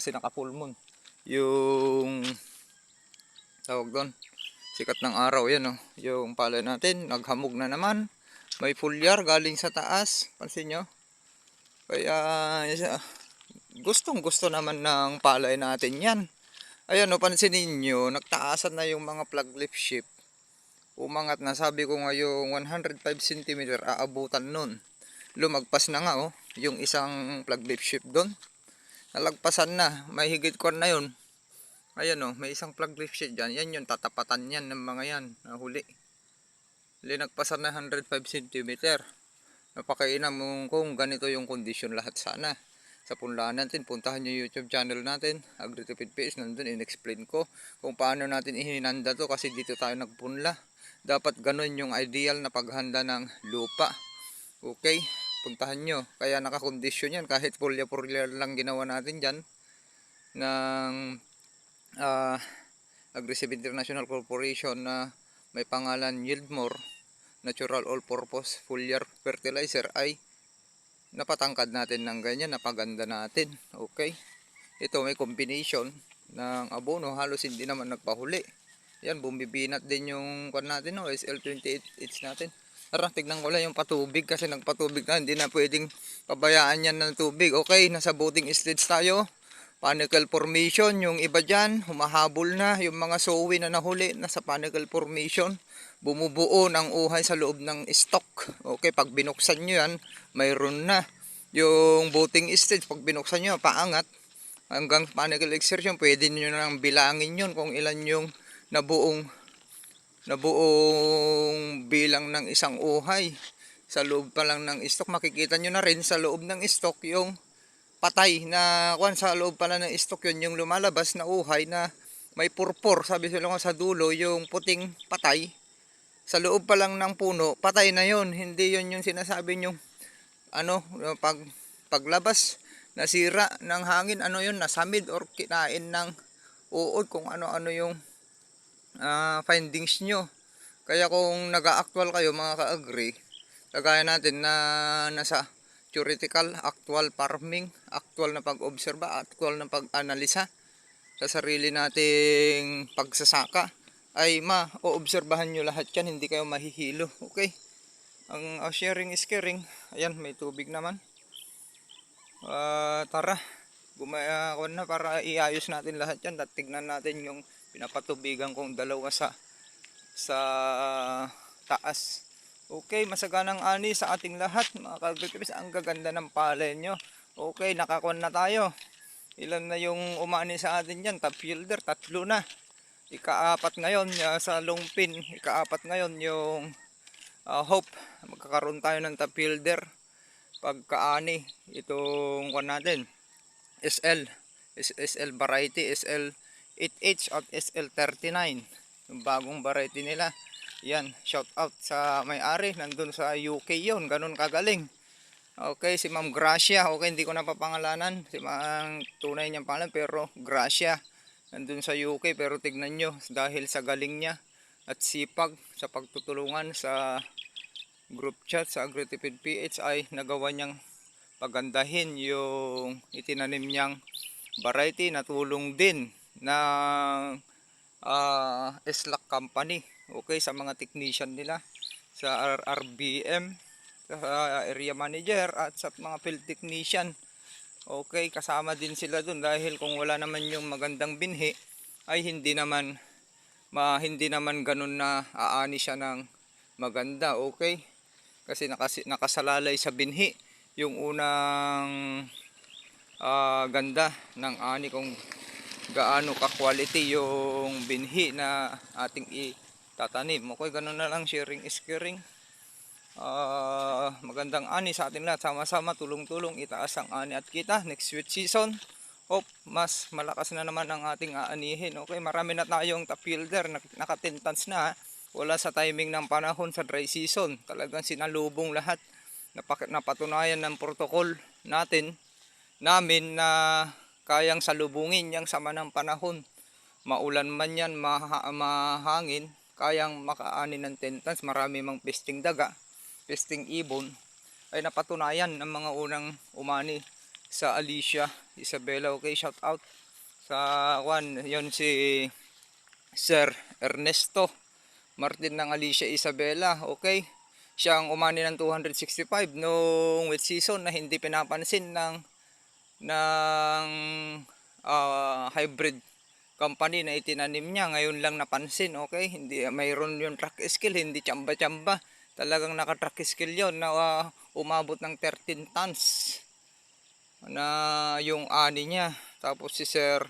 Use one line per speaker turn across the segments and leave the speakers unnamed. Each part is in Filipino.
kasi naka full moon. Yung tawag doon, sikat ng araw yan oh. Yung palay natin, naghamog na naman. May fulyar galing sa taas, pansin nyo. Kaya gustong gusto naman ng palay natin yan. Ayan o, pansin ninyo, nagtaasan na yung mga plug leaf sheep. Umangat na, sabi ko nga yung 105 cm aabutan nun. Lumagpas na nga oh, yung isang plug leaf sheep doon. Nalagpasan na, may higit ko na yun. Ayan oh, may isang plug leaf sheep dyan. Yan yung tatapatan yan ng mga yan, nahuli. Linagpasan na 105 cm. Napakainam mo kung ganito yung kondisyon lahat sana sa punlaan natin, puntahan yung YouTube channel natin, AgriTipid PS, nandun in-explain ko kung paano natin ihinanda to kasi dito tayo nagpunla. Dapat ganun yung ideal na paghanda ng lupa. Okay, puntahan nyo. Kaya nakakondisyon yan kahit pulya-pulya lang ginawa natin dyan ng ah Aggressive International Corporation na may pangalan Yieldmore Natural All-Purpose Foliar Fertilizer ay napatangkad natin ng ganyan, napaganda natin. Okay. Ito may combination ng abono, halos hindi naman nagpahuli. Yan, bumibinat din yung kwan natin, no, SL28H natin. Tara, tignan ko lang yung patubig kasi nagpatubig na, hindi na pwedeng pabayaan yan ng tubig. Okay, nasa boating stage tayo. Panicle formation, yung iba dyan, humahabol na. Yung mga sowi na nahuli, nasa panicle formation. Bumubuo ng uhay sa loob ng stock. Okay, pag binuksan nyo yan, mayroon na. Yung boating stage, pag binuksan nyo, paangat. Hanggang panicle exertion, pwede nyo nang bilangin yun kung ilan yung nabuong nabuong bilang ng isang uhay. Sa loob pa lang ng stock, makikita nyo na rin sa loob ng stock yung patay na kwan sa loob pala ng stock yun yung lumalabas na uhay na may purpur. Sabi sila nga sa dulo yung puting patay. Sa loob pa lang ng puno patay na yun. Hindi yun yung sinasabi yung ano pag paglabas nasira ng hangin ano yun nasamid or kinain ng uod kung ano-ano yung ah, findings nyo kaya kung nag-actual kayo mga ka-agree kagaya natin na nasa theoretical, actual farming, actual na pag-obserba, actual na pag-analisa sa sarili nating pagsasaka ay ma-oobserbahan nyo lahat yan, hindi kayo mahihilo. Okay? Ang uh, sharing is caring. Ayan, may tubig naman. Ah, tara, gumaya ko na para iayos natin lahat yan. At tignan natin yung pinapatubigan kong dalawa sa sa taas. Okay, masaganang ani sa ating lahat mga kagritipis. Ang gaganda ng palay nyo. Okay, nakakon na tayo. Ilan na yung umani sa atin yan? Top fielder, tatlo na. Ikaapat ngayon uh, sa longpin. Ikaapat ngayon yung uh, hope. Magkakaroon tayo ng top fielder. Pagkaani, itong kwan natin. SL. SL variety, SL 8H at SL39. Yung bagong variety nila. Yan, shout out sa may-ari, nandun sa UK yon ganun kagaling. Okay, si Ma'am Gracia, okay, hindi ko napapangalanan, si Ma'am tunay niyang pangalan, pero Gracia, nandun sa UK, pero tignan nyo, dahil sa galing niya at sipag sa pagtutulungan sa group chat sa Agritipid PH ay nagawa niyang pagandahin yung itinanim niyang variety na tulong din ng ah Slack Company okay sa mga technician nila sa RRBM sa area manager at sa mga field technician. Okay kasama din sila dun dahil kung wala naman yung magandang binhi ay hindi naman ma, hindi naman ganun na aani siya ng maganda okay? Kasi nakasi, nakasalalay sa binhi yung unang ah, ganda ng ani kung gaano ka quality yung binhi na ating i tatanim. Okay, ganun na lang sharing is caring. Ah, magandang ani sa atin lahat. Sama-sama, tulong-tulong, itaas ang ani at kita. Next sweet season, hope mas malakas na naman ang ating aanihin. Okay, marami na tayong top fielder, nak- naka 10 tons na. Wala sa timing ng panahon sa dry season. Talagang sinalubong lahat. Napak- napatunayan ng protocol natin, namin na kayang salubungin yung sama ng panahon. Maulan man yan, maha- mahangin, kayang makaani ng 10 tons, marami mang pesting daga, pesting ibon, ay napatunayan ng mga unang umani sa Alicia Isabela. Okay shout out sa kwan yon si Sir Ernesto Martin ng Alicia Isabela. Okay siya ang umani ng 265 nung with season na hindi pinapansin ng ng ah, hybrid company na itinanim niya. Ngayon lang napansin okay hindi mayroon yung truck skill hindi chamba-chamba. Talagang naka truck skill yon na ah, umabot ng 13 tons na yung ani niya. Tapos si Sir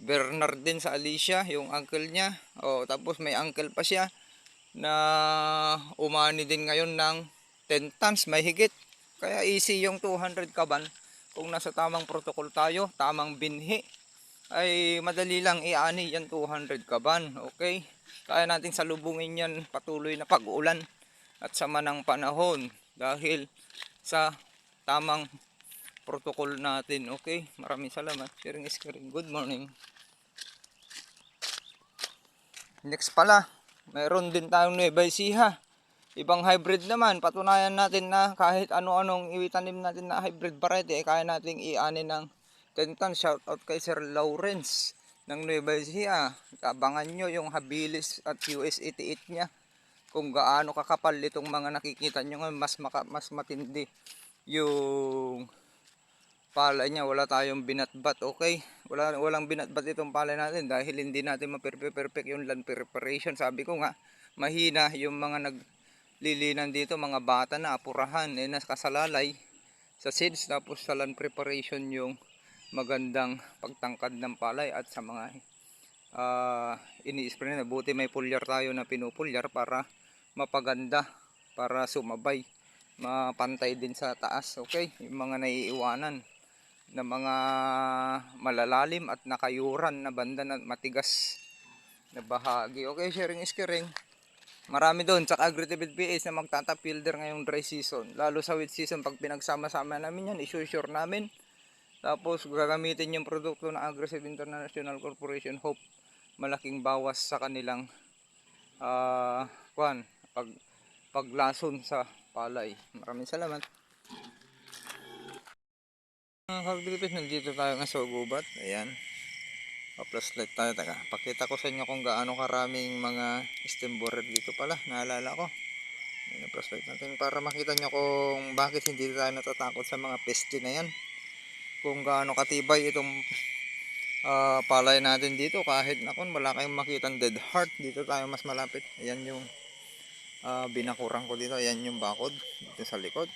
Bernard din sa Alicia yung uncle niya. Oh tapos may uncle pa siya na umani din ngayon ng 10 tons may higit. Kaya easy yung 200 kaban kung nasa tamang protocol tayo tamang binhi ay madali lang iani yan 200 kaban okay? Kaya natin salubungin yan patuloy na pag-ulan at sama ng panahon dahil sa tamang protocol natin okay? Maraming salamat. Sharing is caring. Good morning. Next pala mayroon din tayong Nueva Ecija ibang hybrid naman. Patunayan natin na kahit ano-anong iwitanim natin na hybrid variety eh, kaya nating iani ng 10 tons shout out kay Sir Lawrence ng Nueva Ecija. Abangan nyo yung habilis at US 88 niya. Kung gaano kakapal itong mga nakikita nyo ngayon mas, maka, mas matindi yung palay niya. Wala tayong binatbat okay? Wala walang binatbat itong palay natin dahil hindi natin ma-perfect yung land preparation. Sabi ko nga mahina yung mga naglilinan dito mga bata na apurahan eh nakasalalay. Sa seeds tapos sa land preparation yung magandang pagtangkad ng palay at sa mga ah ini-spray na. Buti may pulyar tayo na pinupulyar para mapaganda para sumabay mapantay din sa taas okay? Yung mga naiiwanan na mga malalalim at nakayuran na banda na matigas na bahagi. Okay sharing is caring marami doon sa Agritibid PH na magtatap fielder ngayong dry season lalo sa wet season pag pinagsama-sama namin yan isusure namin tapos gagamitin yung produkto ng Aggressive International Corporation Hope malaking bawas sa kanilang ah kwan pag paglason sa palay. Maraming salamat. Mga kagdilipis, nandito tayo nga sa gubat. Ayan. Pa-plus light tayo. Taka. Pakita ko sa inyo kung gaano karaming mga stem dito pala. Naalala ko. Ayan ang plus light natin para makita nyo kung bakit hindi tayo natatakot sa mga peste na yan. Kung gaano katibay itong ah, palay natin dito. Kahit nakon wala kayong makitang dead heart. Dito tayo mas malapit. Ayan yung ah, binakurang ko dito. Ayan yung bakod dito sa likod.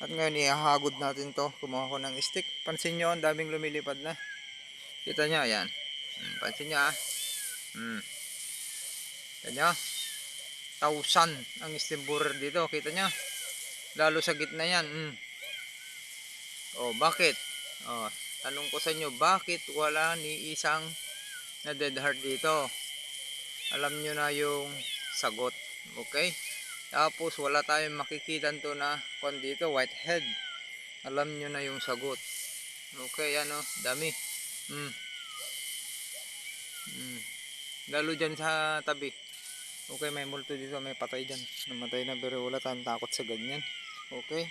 At ngayon ihahagod natin to. Kumuha ko ng stick. Pansin nyo, ang daming lumilipad na. Kita nyo, ayan. Hmm, pansin nyo ah. Hmm. Kita nyo. Tausan ang borer dito. Kita nyo. Lalo sa gitna yan. Hmm. Oh, bakit? Oh, tanong ko sa inyo, bakit wala ni isang na dead heart dito? Alam nyo na yung sagot. Okay? Tapos wala tayong makikita to na kon dito, whitehead. Alam nyo na yung sagot. Okay, ano, dami. Mm. Mm. Lalo dyan sa tabi. Okay, may multo dito, may patay dyan. Namatay na pero wala tayong takot sa ganyan. Okay?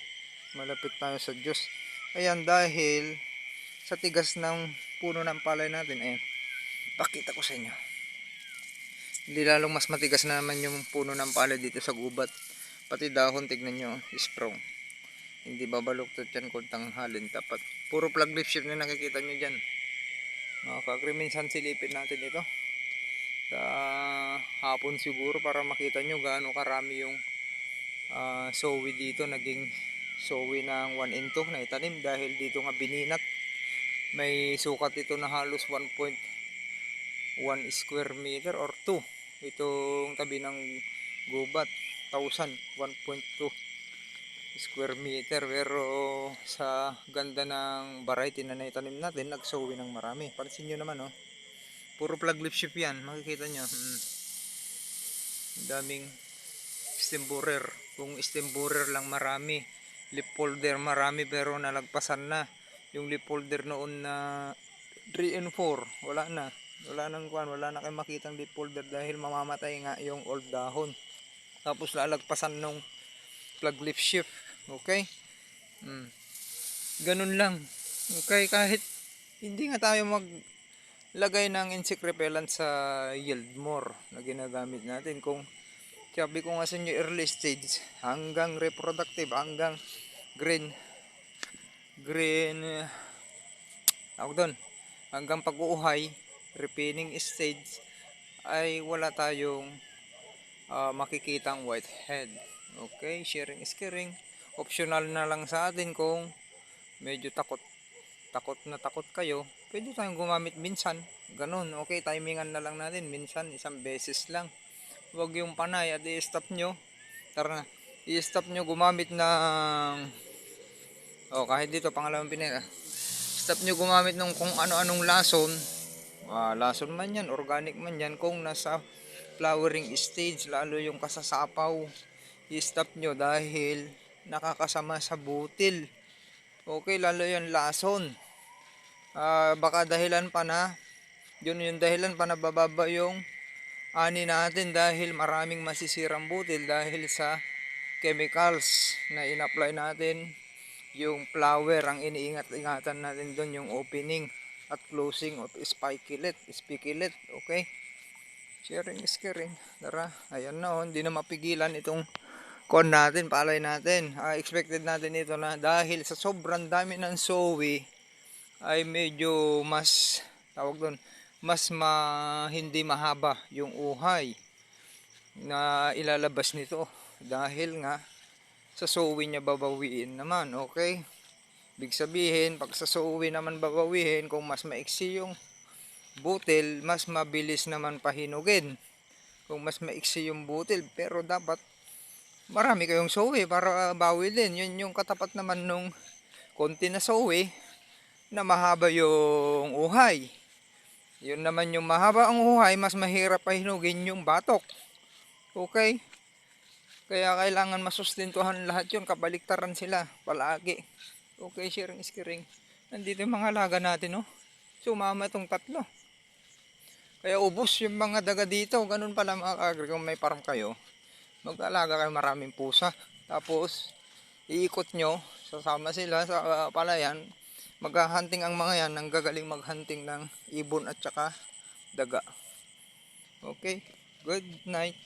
Malapit tayo sa Diyos. Ayan, dahil sa tigas ng puno ng palay natin, ayan. Pakita ko sa inyo. Hindi lalong mas matigas na naman yung puno ng palay dito sa gubat. Pati dahon, tignan nyo, strong. Hindi babaluktot yan kung tanghalin tapat. Puro plug leaf shift na nakikita nyo dyan. Mga kakri, minsan silipin natin ito. Sa hapon siguro para makita nyo gaano karami yung ah, sowi dito. Naging sowi ng 1 in 2 na itanim dahil dito nga bininat. May sukat ito na halos 1.1 square meter or 2 itong tabi ng gubat 1,000 1.2 square meter pero sa ganda ng variety na naitanim natin nagsawi ng marami pansin nyo naman oh puro plug leaf shift yan makikita nyo mm. Ang daming stem borer kung stem borer lang marami leaf folder marami pero nalagpasan na yung leaf folder noon na 3 and 4 wala na wala nang kwan, wala na kayong makitang leaf folder dahil mamamatay nga yung old dahon. Tapos lalagpasan nung plug leaf shift. Okay? Mm. Ganun lang. Okay, kahit hindi nga tayo maglagay ng insect repellent sa yield more na ginagamit natin kung sabi ko nga sa inyo early stage hanggang reproductive hanggang green green uh, tawag doon hanggang pag-uuhay repaining stage ay wala tayong ah, makikitang whitehead okay sharing is caring optional na lang sa atin kung medyo takot takot na takot kayo pwede tayong gumamit minsan. Ganun okay timingan na lang natin minsan isang beses lang. Huwag yung panay at i-stop nyo. Tara na i-stop nyo gumamit ng oh kahit dito pangalawang pinila stop nyo gumamit ng kung ano-anong lason. Ah, lason man yan organic man yan kung nasa flowering stage lalo yung kasasapaw. I-stop nyo dahil nakakasama sa butil. Okay lalo yung lason. Ah, baka dahilan pa na yun yung dahilan pa na bababa yung ani natin dahil maraming masisirang butil dahil sa chemicals na in-apply natin. Yung flower ang iniingat-ingatan natin doon yung opening at closing of spikilet spikilet okay? Sharing is caring. Tara ayan na oh, hindi na mapigilan itong kon natin palay natin. Ah, expected natin ito na dahil sa sobrang dami ng sowi ay medyo mas tawag doon mas ma, hindi mahaba yung uhay na ilalabas nito. Dahil nga sa sowi niya babawiin naman okay? Big sabihin, pag sa suwi naman babawihin, kung mas maiksi yung butil, mas mabilis naman pahinugin. Kung mas maiksi yung butil, pero dapat marami kayong suwi para bawi din. Yun yung katapat naman nung konti na suwi na mahaba yung uhay. Yun naman yung mahaba ang uhay, mas mahirap pahinugin yung batok. Okay? Kaya kailangan masustentuhan lahat yun, kabaliktaran sila palagi. Okay, sharing is caring. Nandito yung mga alaga natin, no? Sumama itong tatlo. Kaya ubos yung mga daga dito. Ganun pala mga kagri. Kung may farm kayo, mag-alaga kayo maraming pusa. Tapos, iikot nyo. Sasama sila sa uh, palayan. Maghahunting ang mga yan. Ang gagaling maghunting ng ibon at saka daga. Okay. Good night.